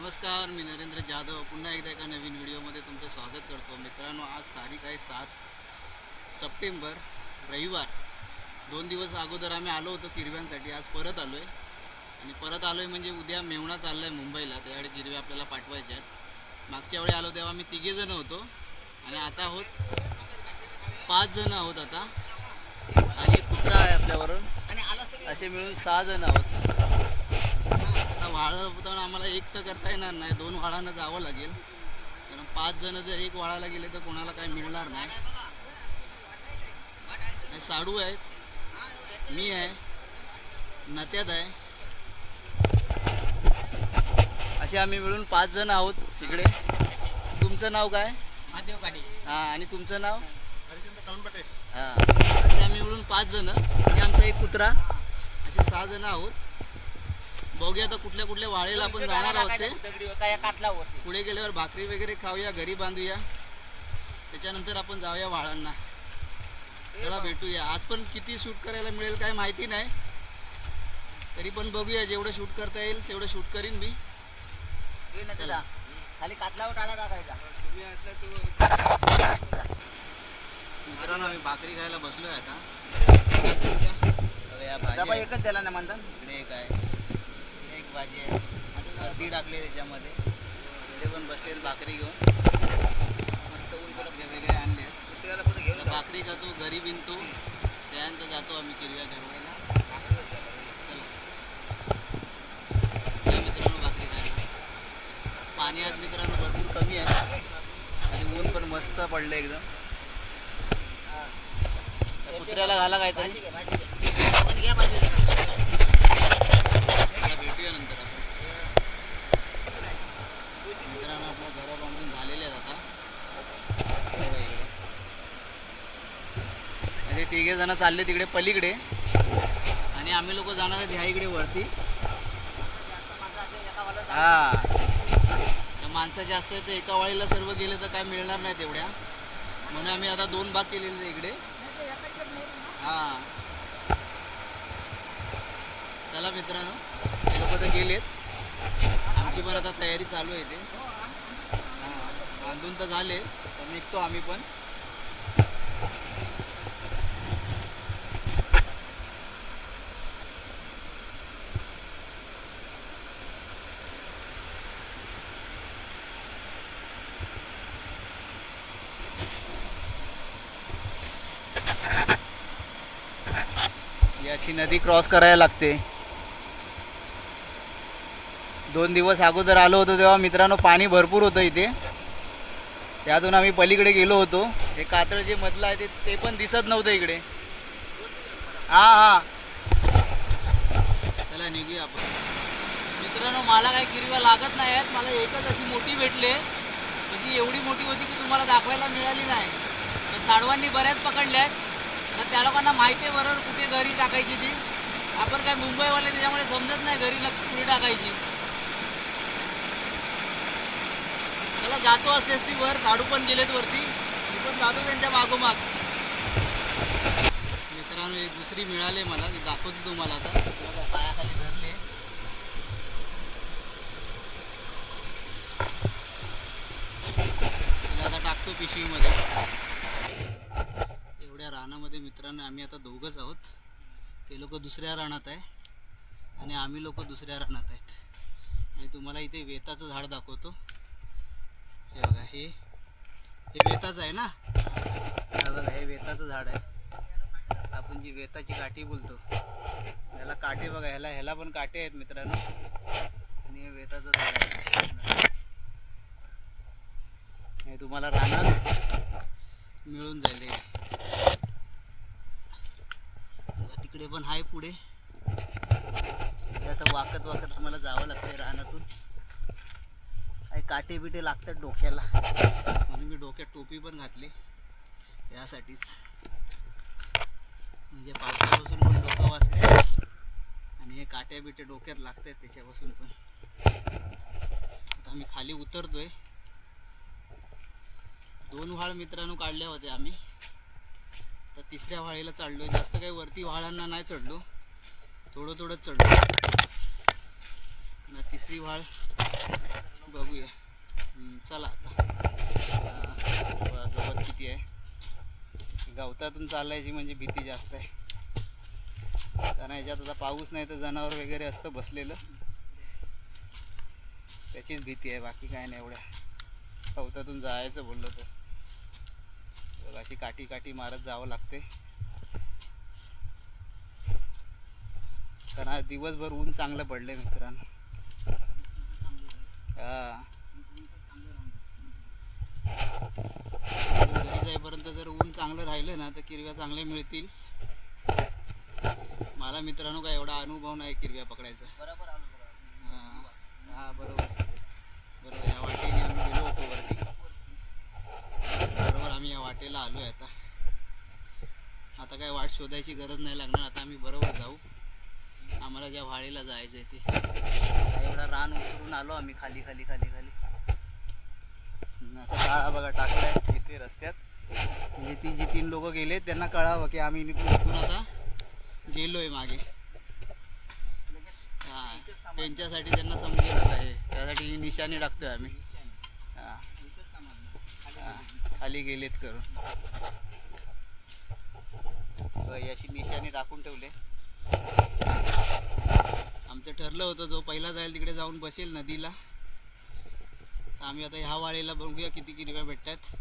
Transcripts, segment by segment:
नमस्कार मी नरेंद्र जाधव. पुन्हा एकदा एका नवीन व्हिडिओमध्ये तुमचं स्वागत करतो. मित्रांनो आज तारीख आहे सात सप्टेंबर रविवार. दोन दिवस अगोदर आम्ही आलो होतो किरव्यांसाठी आज परत आलो आहे आणि परत आलो आहे म्हणजे उद्या मेवणा चालला आहे मुंबईला त्याकडे किरवे आपल्याला पाठवायचे आहेत. मागच्या वेळी आलो तेव्हा आम्ही तिघेजणं होतो. आणि आता आहोत पाच जण आहोत आता. आणि कुत्रा आहे आपल्याबरोबर असे मिळून सहा जण आहोत. आता वाळवताना आम्हाला एक तर करता येणार नाही. दोन वाळांना जावं लागेल. कारण पाच जण जर एक वाळायला गेले तर कोणाला काय मिळणार नाही. साडू आहेत मी आहे. नत्यात आहे. असे आम्ही मिळून पाच जण आहोत तिकडे. तुमचं नाव काय? हां आणि तुमचं नाव? हां. असे आम्ही मिळून पाच जण. आणि आमचा एक कुत्रा. असे सहा जण आहोत. बघूया आता कुठल्या कुठल्या वाळेला आपण जाणार आहोत ते. पुढे गेल्यावर भाकरी वगैरे खाऊया घरी बांधूया. त्याच्यानंतर आपण जाऊया वाळांना. चला भेटूया. आज पण किती शूट करायला मिळेल काय माहिती नाही. तरी पण बघूया जेवढं शूट करता येईल तेवढं शूट करीन मी. त्याला खाली कातलावर टाळा टाकायचा. मित्रांनो आम्ही भाकरी खायला बसलोय आता. एकच दिला ना म्हणतात. इकडे एक आहे. भाजी आहे. अर्धी टाकली त्याच्यामध्ये. इकडे पण बसले भाकरी घेऊन. मस्त ऊन परत वेगवेगळे आणले त्याला घेऊन भाकरी खातो घरी बिनतो. त्यानंतर जातो आम्ही किरव्या ठेवायला चला. मित्रांनो भाकरी खायला. पाणी आज मित्रांनो भरपूर कमी आहे. आणि ऊन पण मस्त पडलं एकदम. कुत्र्याला घाला काहीतरी. घ्या नंतर मित्रांनो आपल्या घरा बांधून झालेले आहेत आता. म्हणजे तिघे जण चालले तिकडे पलीकडे. आणि आम्ही लोक जाणार आहेत ह्या इकडे वरती. हा. माणसं जास्त आहेत एका वाळीला सर्व गेले तर काय मिळणार नाही तेवढ्या. म्हणून आम्ही आता दोन भाग केलेले इकडे. हा. चला मित्रांनो. लोक तर गेलेत. आमची पण आता तयारी चालू आहे ते हा, बांधून तर झाले तर निघतो आम्ही पण. अशी नदी क्रॉस करायला लागते. दोन दिवस अगोदर आलो होतो तेव्हा मित्रांनो पाणी भरपूर होतं इथे. त्यातून आम्ही पलीकडे गेलो होतो. हे कातळ जे मधलं आहे ते ते पण दिसत नव्हतं इकडे. हा हा. चला निघूया आपण. मित्रांनो मला काही किरव्या लागत नाही आहेत. मला एकच अशी मोठी भेटले. म्हणजे एवढी मोठी होती की तुम्हाला दाखवायला मिळाली नाही. तर साडवांनी बऱ्याच पकडल्या आहेत. तर त्या लोकांना माहिती आहे बरोबर कुठे घरी टाकायची ती. आपण काय मुंबईवाले त्याच्यामुळे समजत नाही घरी नक्की कुठे टाकायची. त्याला जातो असतेच ती वर झाडू पण गेलेत वरती. मी पण जातो त्यांच्या मागोमाग. मित्रांनो एक दुसरी मिळाली मला ती दाखवतो तुम्हाला आता. पायाखाली धरले. आता टाकतो पिशवीमध्ये. एवढ्या रानामध्ये मित्रांनो आम्ही आता दोघंच आहोत. ते लोक दुसऱ्या रानात आहे. आणि आम्ही लोक दुसऱ्या रानात आहेत. आणि तुम्हाला इथे वेताचं झाड दाखवतो. हे हे वेताचं आहे ना? हा बघा हे वेताचं झाड आहे. आपण जी वेताची काठी बोलतो याला काटे बघा ह्याला ह्याला पण काटे आहेत मित्रांनो. आणि हे वेताचं झाड आहे. हे तुम्हाला रानात मिळून जाईल तिकडे पण आहे पुढे. असं वाकत वाकत तुम्हाला जावं लागतंय रानातून. काटे बिटे लागतात डोक्याला. म्हणून मी डोक्यात टोपी पण घातली. यासाठीच. म्हणजे पावसापासून पण डोकं वाचते आणि हे काट्या बिटे डोक्यात लागतात त्याच्यापासून पण. आता आम्ही खाली उतरतोय. दोन व्हाळ मित्रांनो काढल्या होत्या आम्ही. तर तिसऱ्या व्हाळीला चढलोय. जास्त काही वरती व्हाळांना नाही चढलो. थोडं थोडंच चढलो. ना तिसरी व्हाळ. बघूया. चला आता. गवत किती आहे? गवतातून चालायची म्हणजे भीती जास्त आहे. कारण याच्यात आता पाऊस नाही तर जनावर वगैरे असतं बसलेलं. त्याचीच भीती आहे बाकी काय नाही एवढ्या. गवतातून जायचं बोललं तर. अशी काठी काठी मारत जावं लागते. कारण आज दिवसभर ऊन चांगलं पडले मित्रांनो. घरी जाईपर्यंत जर ऊन चांगलं राहिलं ना तर किरव्या चांगल्या मिळतील. मला मित्रांनो काय एवढा अनुभव नाही किरव्या पकडायचा. बरोबर आलो. हा हा, बरोबर. बरोबर या वाटेने आम्ही गेलो होतो वरती. बरोबर आम्ही या वाटेला आलोय आता. आता काय वाट शोधायची गरज नाही लागणार आता आम्ही बरोबर जाऊ. आम्हाला ज्या वाडीला जायचं आहे ते. आता रान उचलून आलो आम्ही खाली खाली खाली खाली. असं काळा बघा टाकलाय इथे रस्त्यात. म्हणजे ती जी तीन लोक गेले त्यांना कळावं की आम्ही इथून आता गेलोय मागे. हा त्यांच्यासाठी त्यांना समजून जात आहे त्यासाठी निशाणी टाकतोय आम्ही. खाली गेलेत करून. अशी निशाणी टाकून ठेवले. आमचं ठरलं होतं जो पहिला जाईल तिकडे जाऊन बसेल नदीला. तर आम्ही आता ह्या वाळीला बघूया किती किरव्या भेटतात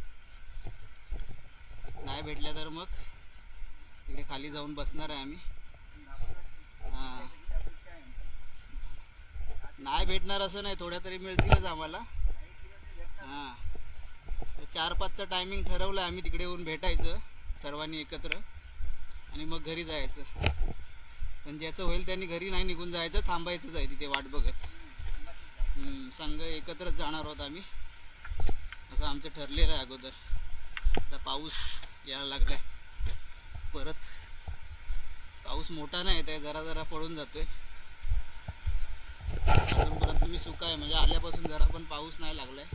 नाही भेटल्या तर मग तिकडे खाली जाऊन बसणार आहे आम्ही. हां. नाही भेटणार असं नाही थोड्या तरी मिळतीलच आम्हाला. हां. तर चार पाचचं टायमिंग ठरवलं आम्ही तिकडे येऊन भेटायचं सर्वांनी एकत्र. आणि मग घरी जायचं. पण ज्याचं होईल त्यांनी घरी नाही निघून जायचं थांबायचंच आहे तिथे वाट बघत. संघ एकत्रच जाणार आहोत आम्ही. असं आमचं ठरलेलं आहे अगोदर. आता पाऊस यायला लागलाय. परत पाऊस मोठा नाही येत आहे जरा जरा पडून जातोय. अजूनपर्यंत मी सुका आहे म्हणजे आल्यापासून जरा पण पाऊस नाही लागलाय.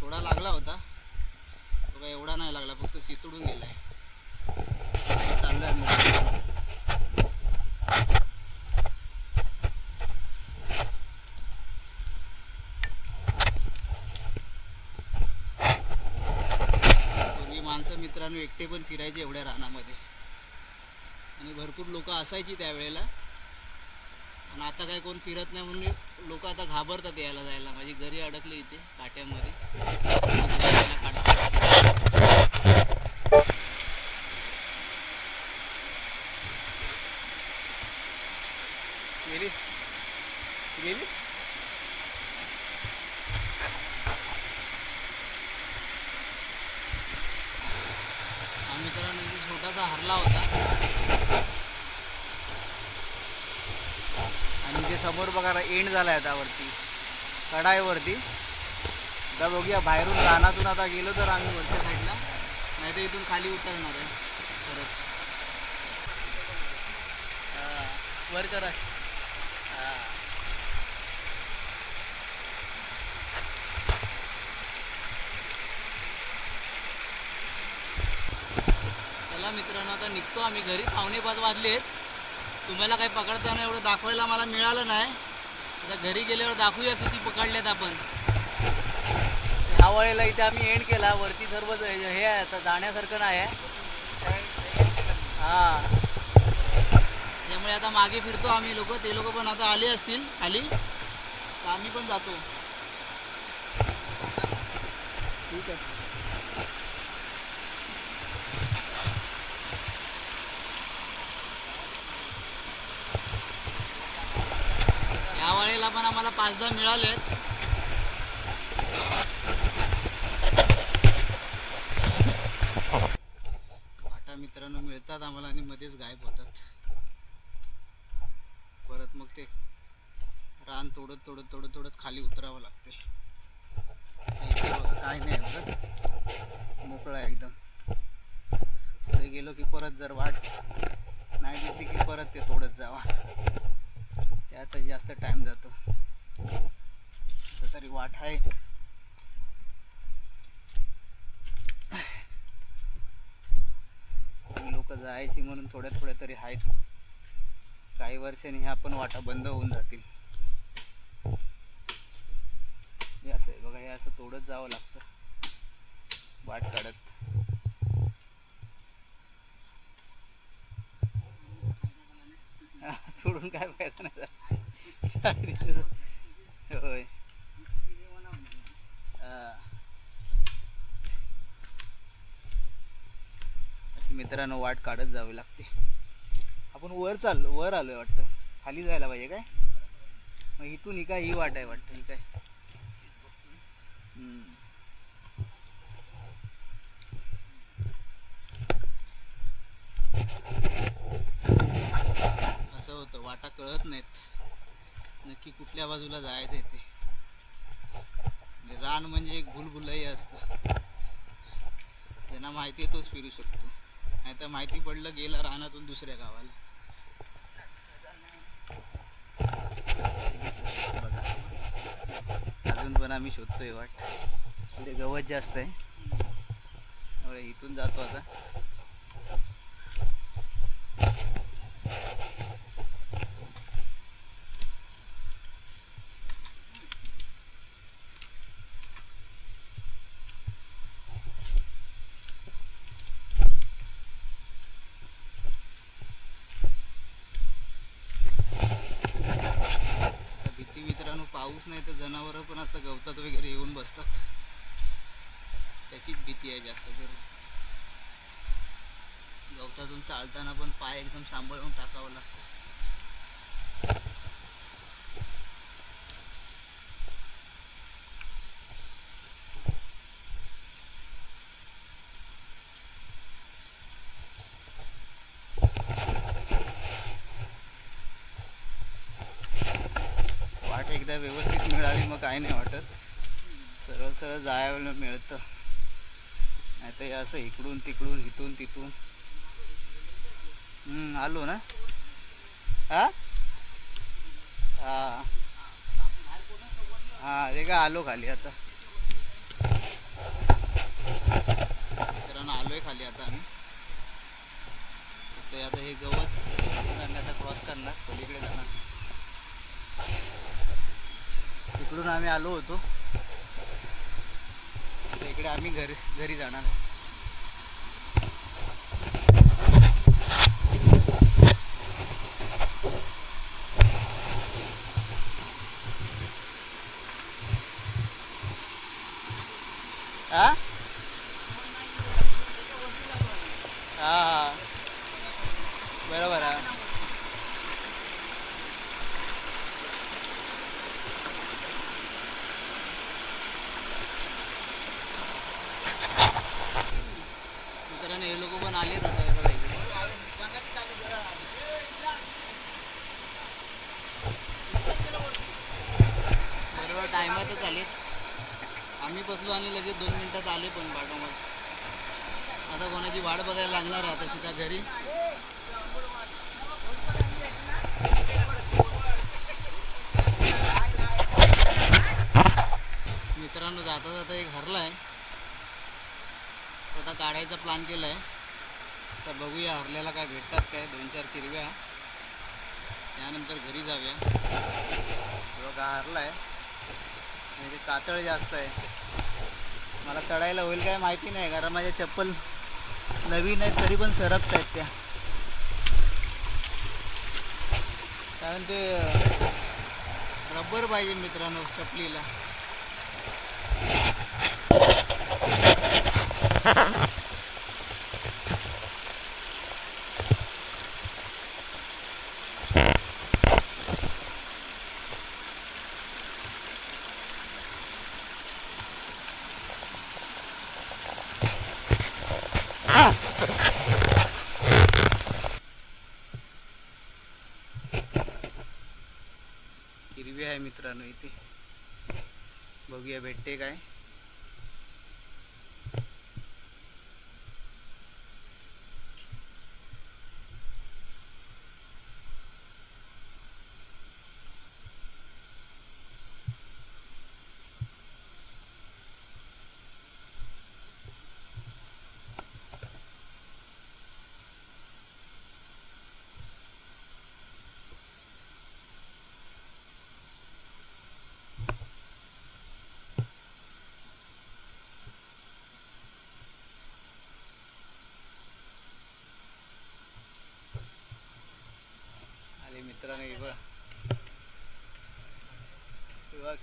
थोडा लागला होता. तो काय एवढा नाही लागला फक्त चितडून गेलाय. चाललं आहे पूर्वी माणसं मित्रांनो एकटे पण फिरायचे एवढ्या रानामध्ये. आणि भरपूर लोक असायची त्यावेळेला. आणि आता काय कोण फिरत नाही म्हणून लोक आता घाबरतात यायला जायला. माझी घरी अडकली इथे काट्यामध्ये आणि जायला काढतात. गेली गेली कारण इथे छोटासा हरला होता. आणि इथे समोर बघा एंड झाला आहे आता कडाईवरती. आता बघूया बाहेरून रानातून आता गेलो तर आम्ही वरच्या साईडला नाही तर इथून खाली उतरणार आहे. परत. वर करा हा. चला मित्रांनो आता निघतो आम्ही घरी. पावणे पाच वाजलेत तुम्हाला काही पकडताना एवढं दाखवायला मला मिळालं नाही. आता घरी गेल्यावर दाखवूया किती पकडलेत आपण. ह्या वेळेला इथे आम्ही एंड केला. वरती सर्व हे आहे आता जाण्यासारखं नाही आहे. हा. त्यामुळे आता मागे फिरतो आम्ही लोक. ते लोक पण आता आले असतील खाली. तर आम्ही पण जातो. ठीक आहे. या वेळेला पण आम्हाला पाच दहा मिळाले. वाटा मित्रांनो मिळतात आम्हाला आणि मध्येच गायब होतात. परत मग ते रान तोडत तोडत तोडत तोडत खाली उतरावं लागते. काय नाही एवढं मोकळं आहे एकदम. पुढे गेलो की परत जर वाट नाही दिसली की परत ते तोडत जावा. त्यात जास्त टाइम जातो. तरी वाट आहे. लोक जायची म्हणून थोड्या थोड्या तरी आहेत. काही वर्षांनी ह्या पण वाटा बंद होऊन जातील. असं आहे बघा हे असं तोडत जावं लागतं. वाट काढत. सोडून तोडून काय फायदा नाही. होय अशी मित्रांनो वाट काढत जावी लागते. आपण वर चाल वर आलोय वाटतं. खाली जायला पाहिजे काय? मग इथून ही काय ही वाट आहे वाटतं ही काय? असं होतं वाटा कळत नाहीत. नक्की कुठल्या बाजूला जायचं आहे ते म्हणजे रान म्हणजे एक भुलभुलही असतं. ज्यांना माहिती आहे तोच फिरू शकतो. नाही तर माहिती पडलं गेला रानातून दुसऱ्या गावाला. अजून पण आम्ही शोधतोय वाट. इकडे गवत जास्त आहे. त्यामुळे इथून जातो आता भीती मित्रांनो पाऊस नाही तर जनावरं पण आता गवतात वगैरे येऊन बसतात. त्याचीच भीती आहे जास्त करून. गवतातून चालताना पण पाय एकदम सांभाळून टाकावं लागतं वाट एकदा व्यवस्थित काही नाही वाटत. सरळ सरळ जायला मिळतं. नाही तर असं इकडून तिकडून इथून तिथून. आलो ना? हा? हा. हा ते का आलो खाली आता. मित्रांनो आलोय खाली आता आम्ही. ते आता हे गवत क्रॉस करणार पलीकडे जाणार. तिकडून आम्ही आलो होतो. इकडे आम्ही घरी घरी जाणार आहे हा हा हा बरोबर आहे मित्रांनो हे लोक पण आलेच आता हे बघा इकडे बरोबर टायमातच आलेत आम्ही बसलो आणि लगेच दोन मिनिटात आले पण पाठोपाठ आता कोणाची वाट बघायला लागणार आता सीधा घरी? मित्रांनो जाता जाता एक हरला आहे आता काढायचा प्लॅन केला आहे तर बघूया हरल्याला काय भेटतात काय दोन चार किरव्या. त्यानंतर घरी जाऊया. बघा हरला आहे म्हणजे कातळ जास्त आहे. मला चढायला होईल काय माहिती नाही कारण माझ्या चप्पल नवीन आहेत तरी पण सरकत आहेत त्या. कारण ते रबर पाहिजे मित्रांनो चपलीला. हिरवी आहे मित्रांनो इथे. बघूया भेटते काय.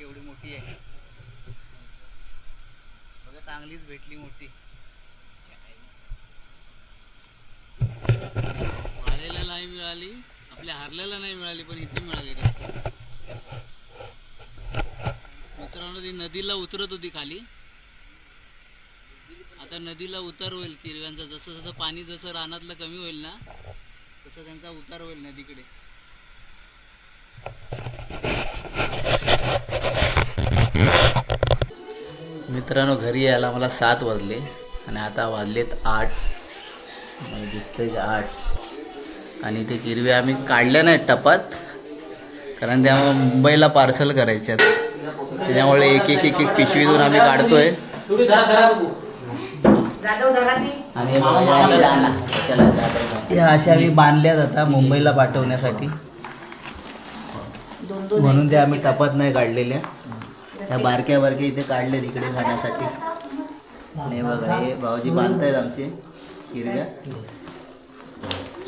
केवढी मोठी आहे. बघा चांगलीच भेटली मोठी. वाळलेला नाही मिळाली आपल्या हरलेला नाही मिळाली पण इथे मिळाली रस्त्यात मित्रांनो ती नदीला उतरत होती खाली. आता नदीला उतार होईल किरव्यांचा. जसं जसं पाणी जसं रानातलं कमी होईल ना तसं त्यांचा उतार होईल नदीकडे. मित्रांनो घरी यायला मला सात वाजले आणि आता वाजलेत आठ. मला दिसतंय की आठ. आणि ते किरवे आम्ही काढल्या नाहीत टपात कारण त्या मुंबईला पार्सल करायच्यात त्याच्यामुळे एक एक एक एक पिशवीतून आम्ही काढतोय. आणि या अशा- या अशा आम्ही बांधल्या जातात मुंबईला पाठवण्यासाठी. म्हणून ते आम्ही टपात नाही काढलेल्या. त्या बारक्या बारक्या इथे काढले तिकडे खाण्यासाठी. आणि हे बघा हे भाऊजी बांधतायत आमचे हिरव्या.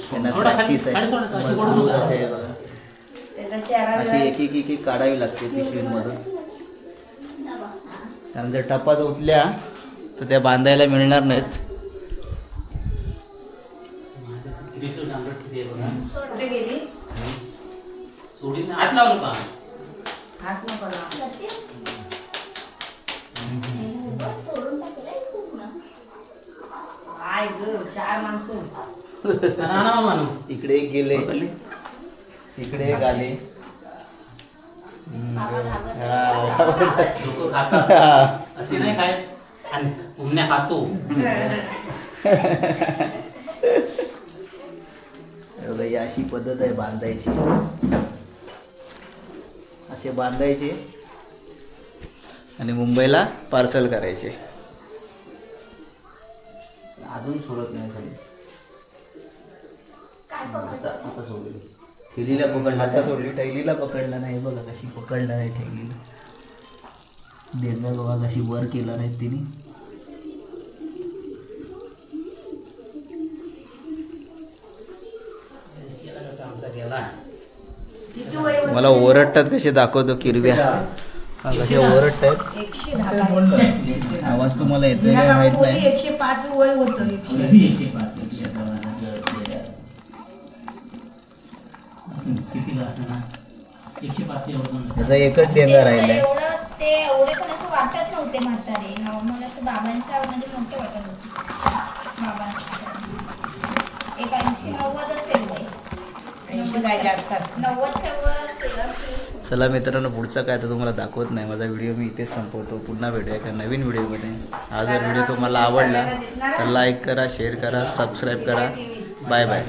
त्यांना प्रॅक्टिस आहे. मजबूत असे हे बघा. अशी एक एक एक काढावी लागते पिशवींमधून कारण जर टपात उठल्या तर त्या बांधायला मिळणार नाहीत. कुठे गेली. हात नका लावू. काय ग चार माणसं. राणा मानू इकडे एक गेले. इकडे एक आले. लोक खातात. असे नाही काय? आणि खातो. हे बघा, ही अशी पद्धत आहे बांधायची. असे बांधायचे आणि मुंबईला पार्सल करायचे. अजून सोडत नाही सगळे. आता आता सोडली. ठेलीला पकडला. आता सोडली. ठेलीला पकडला नाही. बघा कशी पकडला नाही ठेलीला. देणगा बघा कशी वर केला नाही तिने आमचा गेला किती वय होतं? मला ओरडतात कसे दाखवतो किरव्या. कसे ओरडतात? आवाज तुम्हाला येतोय काय माहीत नाही. एकशे पाच वय होतं त्याचा एकच राहिलाय. एवढं ते एवढे पण असं वाटत नव्हते म्हातारे. नॉर्मल असं बाबांच्या म्हणजे मोठे वाटत होते बाबांच्या. एक ऐंशी नव्वद असेल वय ऐंशी काय जास्त असतं. नव्वदच्या वर असेल असेल. चला मित्रांनो पुढचं काय तर तुम्हाला दाखवत नाही. माझा व्हिडिओ मी इथेच संपवतो. पुन्हा भेटूया एका नवीन व्हिडिओमध्ये. हा जर व्हिडिओ तुम्हाला आवडला तर लाईक करा शेअर करा सबस्क्राईब करा. Bye bye